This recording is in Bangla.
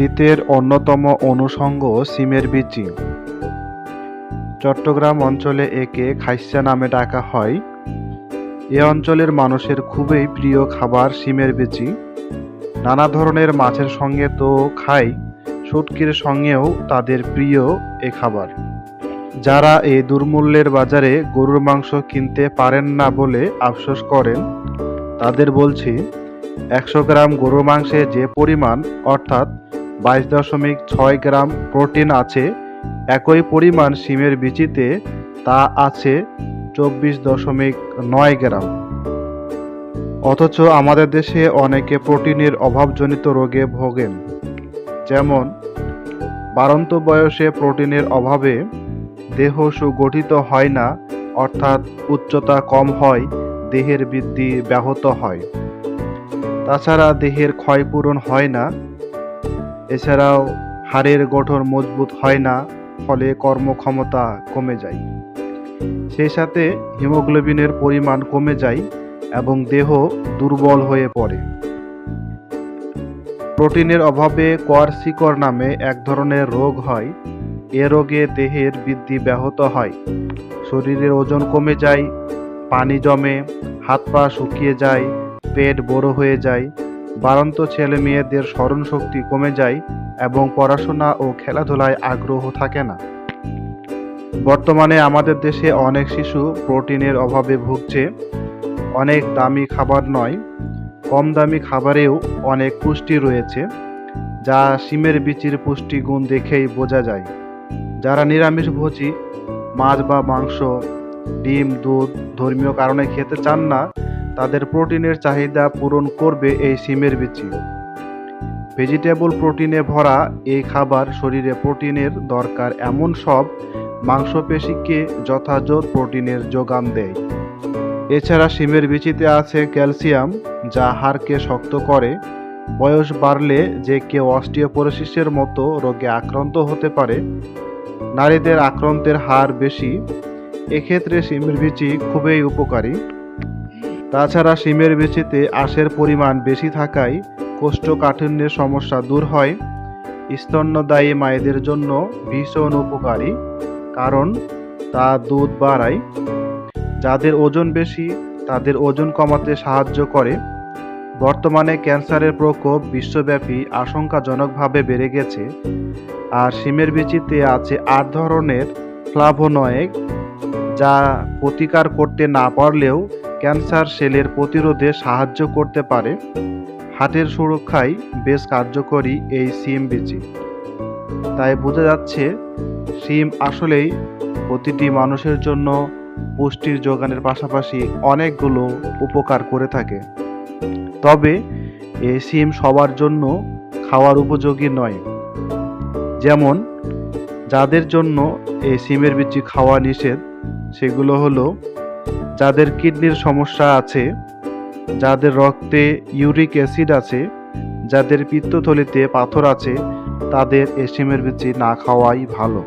শীতের অন্যতম অনুষঙ্গ সিমের বিচি চট্টগ্রাম অঞ্চলে একে খাইসা নামে ডাকা হয়। এ অঞ্চলের মানুষের খুবই প্রিয় খাবার সিমের বিচি নানা ধরনের মাছের সঙ্গে তো খাই, শুটকির সঙ্গেও তাদের প্রিয় এ খাবার। যারা এই দুর্মূল্যের বাজারে গরুর মাংস কিনতে পারেন না বলে আফসোস করেন, তাদের বলছি, একশো গ্রাম গরুর মাংসে যে পরিমাণ, অর্থাৎ বাইশ দশমিক ছয় গ্রাম প্রোটিন আছে। একই পরিমাণ শিমের বিচিতে, তা আছে চব্বিশ দশমিক নয় গ্রাম। অথচ আমাদের দেশে অনেকে প্রোটিনের অভাবজনিত রোগে ভোগেন। যেমন, বাড়ন্ত বয়সে প্রোটিনের অভাবে দেহ সুগঠিত হয় না, অর্থাৎ উচ্চতা কম হয়, দেহের বৃদ্ধি ব্যাহত হয়। তাছাড়া দেহের ক্ষয়পূরণ হয় না এছাড়াও হাড়ের গঠন মজবুত হয় না, ফলে কর্মক্ষমতা কমে যায়। সেই সাথে হিমোগ্লোবিনের পরিমাণ কমে যায় এবং দেহ দুর্বল হয়ে পড়ে। প্রোটিনের অভাবে কোয়ারসিকর নামে এক ধরনের রোগ হয়। এ রোগে দেহের বৃদ্ধি ব্যাহত হয়। শরীরের ওজন কমে যায়, পানি জমে, হাত পা শুকিয়ে যায়, পেট বড় হয়ে যায় বাড়ন্ত ছেলে মেয়েদের স্মরণ শক্তি কমে যায় এবং পড়াশোনা ও খেলাধুলায় আগ্রহ থাকে না। বর্তমানে আমাদের দেশে অনেক শিশু প্রোটিনের অভাবে ভুগছে, অনেক দামি খাবার নয়, কম দামি খাবারেও অনেক পুষ্টি রয়েছে, যা শিমের বিচির পুষ্টিগুণ দেখেই বোঝা যায়। যারা নিরামিষভোজী মাছ বা মাংস, ডিম, দুধ ধর্মীয় কারণে খেতে চান না তাদের প্রোটিনের চাহিদা পূরণ করবে এই শিমের বিচি। ভেজিটেবল প্রোটিনে ভরা এই খাবার শরীরে প্রোটিনের দরকার এমন সব মাংসপেশিকে যথাযথ প্রোটিনের যোগান দেয়। এছাড়া শিমের বিচিতে আছে ক্যালসিয়াম, যা হাড়কে শক্ত করে। বয়স বাড়লে যে কেউ অস্টিওপোরোসিসের মতো রোগে আক্রান্ত হতে পারে। নারীদের আক্রান্তের হার বেশি। এক্ষেত্রে শিমের বিচি খুবই উপকারী। তাছাড়া শিমের বিচিতে আঁশের পরিমাণ বেশি থাকায় কোষ্ঠকাঠিন্যের সমস্যা দূর হয়। স্তন্যদায়ী মায়েদের জন্য ভীষণ উপকারী, কারণ তা দুধ বাড়ায়। যাদের ওজন বেশি, তাদের ওজন কমাতে সাহায্য করে। বর্তমানে ক্যান্সারের প্রকোপ বিশ্বব্যাপী আশঙ্কাজনকভাবে বেড়ে গেছে। আর শিমের বিচিতে আছে আট ধরনের ফ্লাভোনয়েড, যা প্রতিকার করতে না পারলেও ক্যান্সার সেলের প্রতিরোধে সাহায্য করতে পারে। হার্টের সুরক্ষায় বেশ কার্যকরী এই সিম বিচি তাই বোঝা যাচ্ছে, সিম আসলেই প্রতিটি মানুষের জন্য পুষ্টির যোগানের পাশাপাশি অনেকগুলো উপকার করে থাকে। তবে এই সিম সবার জন্য খাওয়ার উপযোগী নয়। যেমন, যাদের জন্য এই সিমের বিচি খাওয়া নিষেধ, সেগুলো হলো যাদের কিডনির সমস্যা আছে, যাদের রক্তে ইউরিক অ্যাসিড আছে, যাদের পিত্তথলিতে পাথর আছে, তাদের এসিমের সিমের বিচি না খাওয়াই ভালো।